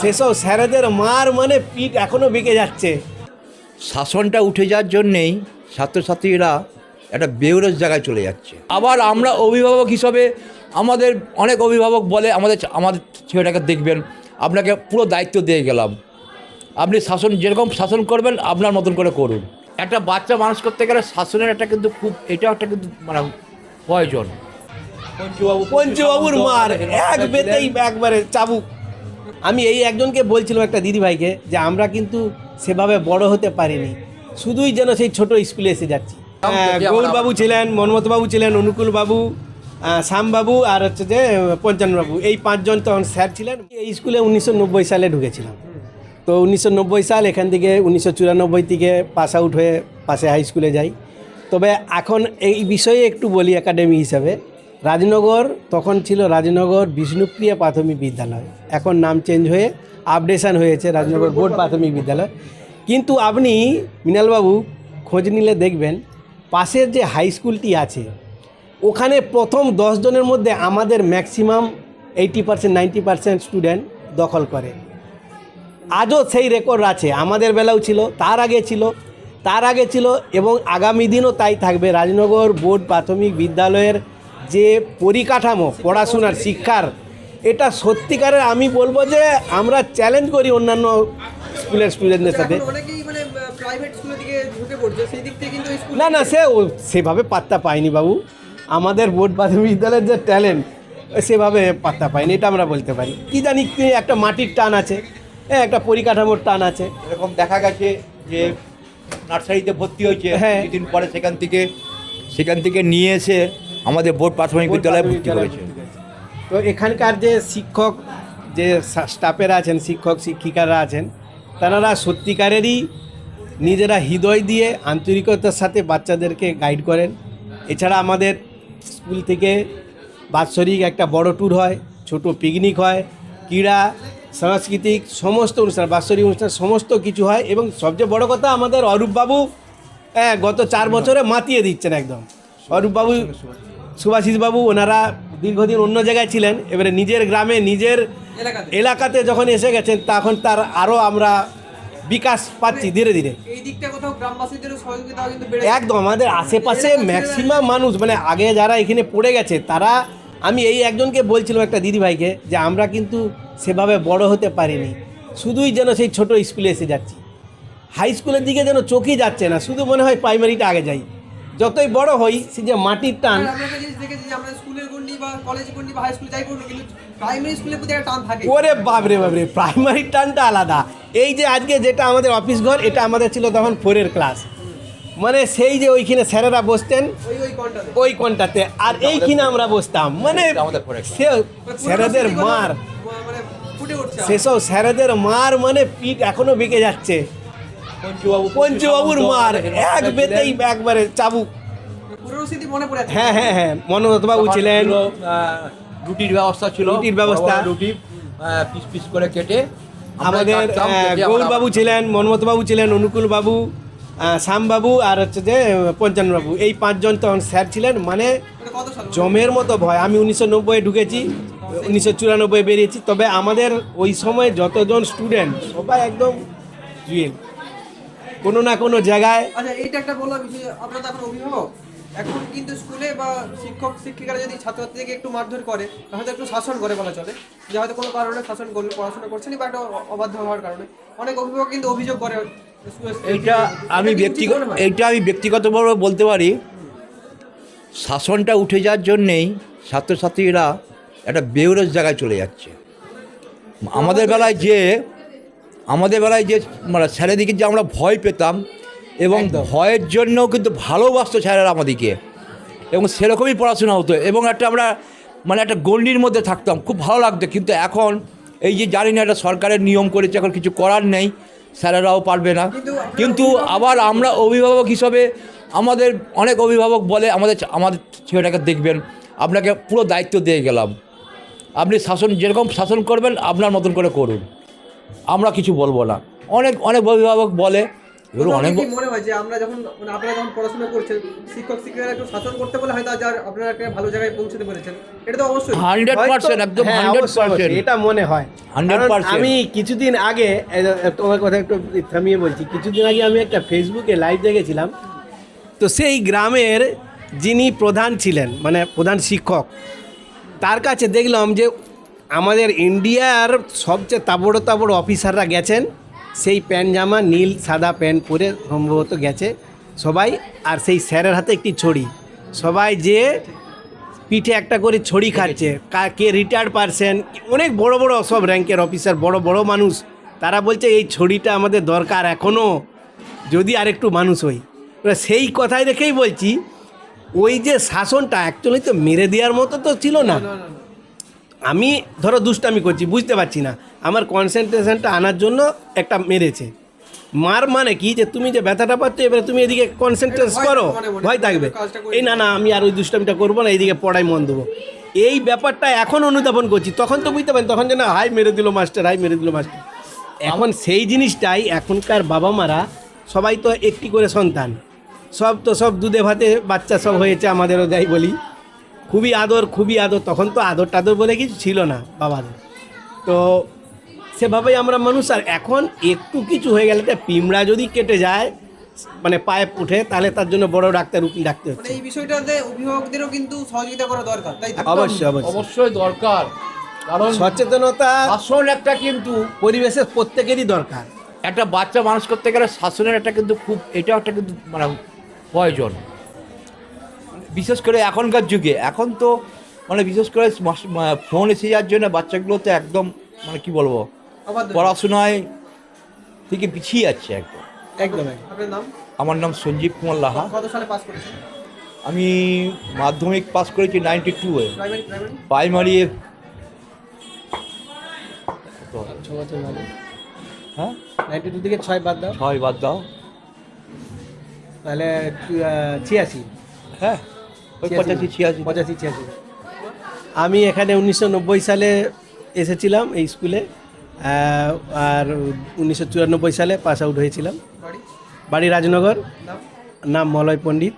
সেসব স্যারেদের মার মানে পিঠ এখনও বেঁকে যাচ্ছে। শাসনটা উঠে যাওয়ার জন্যেই ছাত্রছাত্রীরা একটা বেউরস জায়গায় চলে যাচ্ছে। আবার আমরা অভিভাবক হিসাবে আমাদের অনেক অভিভাবক বলে আমাদের আমাদের ছেলেটাকে দেখবেন আপনাকে পুরো দায়িত্ব দিয়ে গেলাম। আপনি শাসন যেরকম শাসন করবেন আপনার মতন করে করুন। একটা বাচ্চা মানুষ করতে গেলে শাসনের একটা কিন্তু খুব এটাও একটা কিন্তু মানে প্রয়োজন। পঞ্চুবাবু পঞ্চবাবুর মার এক বেতেই একবারে চাবুক। আমি এই একজনকে বলছিলাম একটা দিদিভাইকে যে আমরা কিন্তু সেভাবে বড় হতে পারিনি। শুধুই যেন সেই ছোট স্কুলে এসে যাচ্ছি। গৌরবাবু ছিলেন মনমতবাবু ছিলেন অনুকূল বাবু আহ, শ্যামবাবু আর হচ্ছে যে পঞ্চানবাবু এই পাঁচজন তখন স্যার ছিলেন। এই স্কুলে উনিশশো নব্বই সালে ঢুকেছিলাম। তো উনিশশো নব্বই সাল এখান থেকে উনিশশো চুরানব্বই থেকে পাস আউট হয়ে পাশে হাই স্কুলে যাই। তবে এখন এই বিষয়ে একটু বলি একাডেমি হিসাবে। রাজনগর, তখন ছিল রাজনগর বিষ্ণুপ্রিয়া প্রাথমিক বিদ্যালয়। এখন নাম চেঞ্জ হয়ে আপডেশন হয়েছে রাজনগর বোর্ড প্রাথমিক বিদ্যালয়। কিন্তু আপনি মৃণালবাবু খোঁজ নিলে দেখবেন, পাশের যে হাই স্কুলটি আছে, ওখানে প্রথম জনের মধ্যে আমাদের maximum eighty percent ninety percent student দখল করে। আজও সেই রেকর্ড আছে, আমাদের বেলাও ছিল, তার আগে ছিল, তার আগে ছিল এবং আগামী দিনও তাই থাকবে। রাজনগর বোর্ড প্রাথমিক বিদ্যালয়ের যে পরিকাঠামো পড়াশোনার শিক্ষার এটা সত্যিকারের আমি বলব যে আমরা চ্যালেঞ্জ করি অন্যান্য স্কুলের স্টুডেন্টদের সাথে। মানে প্রাইভেট স্কুলের দিকে ঢুকে পড়ছে সেই দিক থেকে কিন্তু স্কুল না না সে ও- সেভাবে পাত্তা পায়নি বাবু। আমাদের বোর্ড প্রাথমিক বিদ্যালয়ের যে ট্যালেন্ট সেভাবে পাত্তা পায়নি এটা আমরা বলতে পারি। কি জানি একটা মাটির টান আছে হ্যাঁ একটা পরিকাঠামোর টান আছে। এরকম দেখা গেছে যে নার্সারিতে ভর্তি হয়েছে হ্যাঁ। কিছুদিন পরে সেখান থেকে সেখান থেকে নিয়ে এসে আমাদের বোর্ড প্রাথমিক বিদ্যালয়ে ভর্তি করেছে। তো এখানকার যে শিক্ষক যে স্টাফেরা আছেন শিক্ষক শিক্ষিকারা আছেন তারা সত্যিকারেরই নিজেরা হৃদয় দিয়ে আন্তরিকতার সাথে বাচ্চাদেরকে গাইড করেন। এছাড়া আমাদের স্কুল থেকে বাৎসরিক একটা বড় ট্যুর হয় ছোট পিকনিক হয় ক্রীড়া সাংস্কৃতিক সমস্ত অনুষ্ঠান বাৎসরিক অনুষ্ঠান সমস্ত কিছু হয় এবং সবচেয়ে বড় কথা আমাদের অরূপবাবু হ্যাঁ গত চার বছরে মাতিয়ে দিচ্ছেন একদম। অরূপবাবু সুভাষিস বাবু ওনারা দীর্ঘদিন অন্য জায়গায় ছিলেন এবারে নিজের গ্রামে নিজের এলাকাতে। এলাকাতে যখন এসে গেছেন তখন তার আরও আমরা বিকাশ পাচ্ছি ধীরে ধীরে। এই দিকটা কোথাও গ্রামবাসীদের সহযোগিতা কিন্তু বেড়ে একদম আমাদের আশেপাশে ম্যাক্সিমাম মানুষ মানে আগে যারা এখানে পড়ে গেছে তারা আমি এই একজনকে বলছিলাম একটা দিদিভাইকে যে আমরা কিন্তু সেভাবে বড় হতে পারিনি। শুধুই যেন সেই ছোট স্কুলে এসে যাচ্ছি। হাই স্কুলের দিকে যেন চোখই যাচ্ছে না শুধু মনে হয় প্রাইমারিটা আগে যাই। যতই বড় হই সে যে মাটির টান। আমরা একটা জিনিস দেখেছি যে আমরা স্কুলের গন্ডি বা কলেজ গন্ডি বা হাই স্কুল যাই করুন কিন্তু প্রাইমারি স্কুলের প্রতি একটা টান থাকে। ওরে বাবরে বাবরে প্রাইমারি টানটা আলাদা। এই যে আজকে যেটা আমাদের অফিস ঘর এটা আমাদের ছিল তখন ফোরের ক্লাস মানে সেই যে ওইখানে স্যারেরা বসতেন ওই ওই কন্টাতে আর এইখানে আমরা বসতাম। মানে সে স্যারেদের মার। মানে সেসব স্যারেদের মার মানে পিঠ এখনও বেঁকে যাচ্ছে। পঞ্চুবাবু পঞ্চবাবুর মার। এক বেতেই একবারে চাবুক। মনে হ্যাঁ হ্যাঁ হ্যাঁ মনোরথবাবু ছিলেন। রুটির ব্যবস্থা ছিল। রুটির ব্যবস্থা। রুটি পিস পিস করে কেটে আমাদের গৌরবাবু ছিলেন মনমতবাবু ছিলেন অনুকূল বাবু আহ, শ্যামবাবু আর হচ্ছে যে পঞ্চানবাবু এই পাঁচজন তখন স্যার ছিলেন মানে জমের মতো ভয়। আমি উনিশশো নব্বই ঢুকেছি উনিশশো চুরানব্বই বেরিয়েছি। তবে আমাদের ওই সময় যতজন স্টুডেন্ট সবাই একদম জুয়েল কোনো না কোনো জায়গায়। আচ্ছা এইটা একটা বলা বিষয় আপনারা তো এখন অভিভাবক। এখন কিন্তু স্কুলে বা শিক্ষক শিক্ষিকারা যদি ছাত্রছাত্রীকে একটু মারধর করে হয়তো একটু শাসন করে বলা চলে। যে হয়তো কোনো কারণে শাসন করল পড়াশোনা করছেন বা একটা অবাধ্য হওয়ার কারণে। অনেক অভিভাবক কিন্তু অভিযোগ করে এইটা আমি ব্যক্তিগত এইটা আমি ব্যক্তিগতভাবে বলতে পারি শাসনটা উঠে যাওয়ার জন্যেই ছাত্রছাত্রীরা একটা বেউরস জায়গায় চলে যাচ্ছে। আমাদের বেলায় যে আমাদের বেলায় যে মানে স্যারেদিকে যে আমরা ভয় পেতাম এবং ভয়ের জন্য কিন্তু ভালোবাসতো স্যারেরা আমাদেরকে। এবং সেরকমই পড়াশোনা হতো এবং একটা আমরা মানে একটা গণ্ডির মধ্যে থাকতাম খুব ভালো লাগতো। কিন্তু এখন এই যে জানি না একটা সরকারের নিয়ম করেছে এখন কিছু করার নেই স্যারেরাও পারবে না। কিন্তু আবার আমরা অভিভাবক হিসাবে আমাদের অনেক অভিভাবক বলে আমাদের আমাদের ছেলেটাকে দেখবেন আপনাকে পুরো দায়িত্ব দিয়ে গেলাম। আপনি শাসন যেরকম শাসন করবেন আপনার মতন করে করুন। আমরা কিছু বলব না। অনেক অনেক অভিভাবক বলে এগুলো অনেক মনে হয় যে আমরা যখন মানে আপনারা যখন পড়াশোনা করছেন শিক্ষক শিক্ষিকারা একটু শাসন করতে বলে হয়তো আজ আপনারা একটা ভালো জায়গায় পৌঁছতে পেরেছেন? এটা তো অবশ্যই। হান্ড্রেড পার্সেন্ট একদম হ্যাঁ, হান্ড্রেড পার্সেন্ট। এটা মনে হয়। 100% কারণ আমি কিছুদিন আগে তোমার কথা একটু থামিয়ে বলছি কিছুদিন আগে আমি একটা ফেসবুকে লাইভ দেখেছিলাম। তো সেই গ্রামের যিনি প্রধান ছিলেন মানে প্রধান শিক্ষক তার কাছে দেখলাম যে আমাদের ইন্ডিয়ার সবচেয়ে তাবড়ো তাবড়ো অফিসাররা গেছেন। সেই প্যান্ট জামা, নীল, সাদা প্যান্ট পরে সম্ভবত গেছে সবাই। আর সেই স্যারের হাতে একটি ছড়ি। সবাই যে পিঠে একটা করে ছড়ি খাচ্ছে, কা- রিটায়ার্ড পারসেন অনেক বড় বড় সব র্যাঙ্কের অফিসার, বড় বড় মানুষ, তারা বলছে এই ছড়িটা আমাদের দরকার এখনও যদি আরেকটু মানুষ হই। সেই কথাই রেখেই বলছি, ওই যে শাসনটা অ্যাকচুয়ালি তো মেরে দেওয়ার মতো তো ছিল না। আমি ধরো দুষ্টামি করছি বুঝতে পারছি না। আমার কনসেন্ট্রেশনটা আনার জন্য একটা মেরেছে। মার মানে কি? যে তুমি যে ব্যথাটা পাচ্ছ এবারে তুমি এদিকে কনসেন্ট্রেট করো মনে ভয় থাকবে। এই না না আমি আর ওই দুষ্টামিটা করব না এইদিকে পড়াই মন দেবো। এই ব্যাপারটা এখন অনুধাবন করছি তখন তো বুঝতে পারেন তখন যেন হাই মেরে দিল মাস্টার হাই মেরে দিল মাস্টার। এখন সেই জিনিসটাই এখনকার বাবা মারা সবাই তো একটি করে সন্তান। সব তো সব দুধে ভাতে বাচ্চা সব হয়েছে আমাদেরও যাই বলি। খুবই আদর খুবই আদর। তখন তো আদর টাদর বলে কিছু ছিল না বাবাদের। তো সেভাবেই আমরা মানুষ আর এখন একটু কিছু হয়ে গেলে পিমড়া যদি কেটে যায় মানে পায়ে উঠে তাহলে তার জন্য বড় ডাক্তার উকিল ডাকতে মানে হচ্ছে এই বিষয়টাতে অভিভাবকদেরও কিন্তু সহযোগিতা করা দরকার তাই অবশ্যই অবশ্যই। অবশ্যই দরকার। কারণ সচেতনতা শাসন একটা কিন্তু পরিবেশের প্রত্যেকেরই দরকার। একটা বাচ্চা মানুষ করতে গেলে শাসনের একটা কিন্তু খুব এটাও একটা কিন্তু মানে প্রয়োজন। বিশেষ করে এখনকার যুগে। এখন তো মানে বিশেষ করে ফোন এসে যাওয়ার জন্য বাচ্চাগুলো তো একদম মানে কি বলব পড়াশোনায় থেকে পিছিয়ে যাচ্ছে একদম। একদম একদম। আমার নাম সঞ্জীব কুমার লাহা। কত সালে পাস করেছেন? আমি মাধ্যমিক পাস করেছি নাইনটি টুয়ে প্রাইমারি প্রাইমারি প্রাইমারি ছ বছর ভালো হ্যাঁ? নাইনটি টু থেকে ছয় বাদ দাও। ছয় বাদ দাও। তাহলে ছিয়াশি। হ্যাঁ। পঁচাশি ছিয়াশি। পঁচাশি ছিয়াশি। আমি এখানে উনিশশো নব্বই সালে এসেছিলাম এই স্কুলে আর উনিশশো চুরানব্বই সালে পাস আউট হয়েছিলাম। বাড়ি? বাড়ি রাজনগর। নাম মলয় পণ্ডিত।